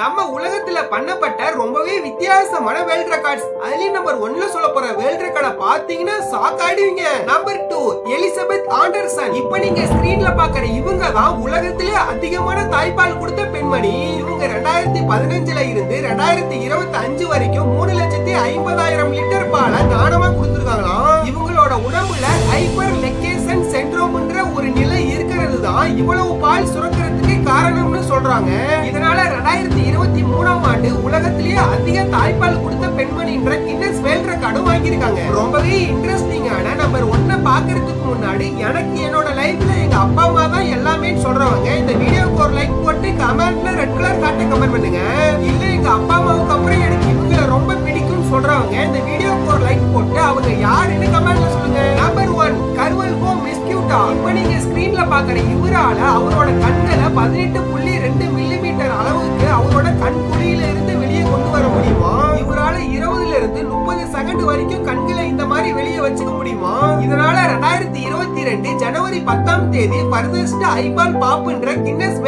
நம்ம உலகத்துல பண்ணப்பட்ட ரொம்பவே வித்தியாசமான வேர்ல்ட் ரெக்கார்ட்ஸ். அதுலயும் நம்பர் ஒன்ல சொல்ல போற வேர்ல்ட் ரெக்கார்டை பாத்தீங்கன்னா சாக்காடுவீங்க நம்பர் டூ எலிசபெத் ஆண்டர்சன். இப்ப நீங்க ஸ்கிரீன்ல பாக்குற இவங்க தான் உலகத்திலே அதிகமான தாய்ப்பால் கொடுத்த பெண்மணி. இவங்க ரெண்டாயிரத்தி பதினஞ்சுல இருந்து ரெண்டாயிரத்தி இருபத்தி அஞ்சு வரைக்கும் மூணு லட்சத்தி ஐம்பதாயிரம் லிட்டர் பாலை தானமா கொடுத்துருக்காங்களாம். இவங்களோட உடம்புல ஹைப்பர் லெக்கேசன் சென்ட்ரோம்ன்ற ஒரு நிலை இருக்கிறது தான் இவ்வளவு பால் சுரக்கிறதுக்கு காரணம் சொல்றாங்க. இதனால ரெண்டாயிரத்தி இருபத்தி மூணாம் ஆண்டு உலகத்திலேயே அதிக தாய்ப்பால் கொடுத்த பெண்மணின்ற கின்னஸ் வேர்ல்ட் ரெக்கார்டும் வாங்கியிருக்காங்க. ரொம்பவே இன்ட்ரெஸ்டிங்கான நம்பர் ஒன்ன பாக்குறதுக்கு முன்னாடி எனக்கு என்னோட லைஃப்ல எங்க அப்பா அம்மா தான் எல்லாமே சொல்றவங்க. இந்த வீடியோக்கு ஒரு லைக் போட்டு கமெண்ட்ல ரெட் கலர் காட்ட கமெண்ட் பண்ணுங்க. இல்ல எங்க அப்பா அம்மாவுக்கு அப்புறம் எனக்கு இவங்களை ரொம்ப பிடிக்கும்னு சொல்றவங்க இந்த வீடியோக்கு ஒரு லைக் போட்டு அவங்க யாருன்னு கமெண்ட்ல மிஸ்கியூட்டா இப்ப நீங்க ஸ்கிரீன்ல பாக்குற இவரால அவரோட கண்களை பதினெட்டு புள்ளி ரெண்டு மில்லிமீட்டர் அளவுக்கு அவரோட கண் குழியில இருந்து வெளியே கொண்டு வர முடியுமா? இவரால இருபதுல இருந்து முப்பது செகண்ட் வரைக்கும் கண்களை இந்த மாதிரி வெளியே வச்சுக்க முடியுமா? இதனால ரெண்டாயிரத்தி இருபத்தி ரெண்டு ஜனவரி பத்தாம் தேதி பர்தஸ்ட் ஐபால் பாப்புன்ற கின்னஸ்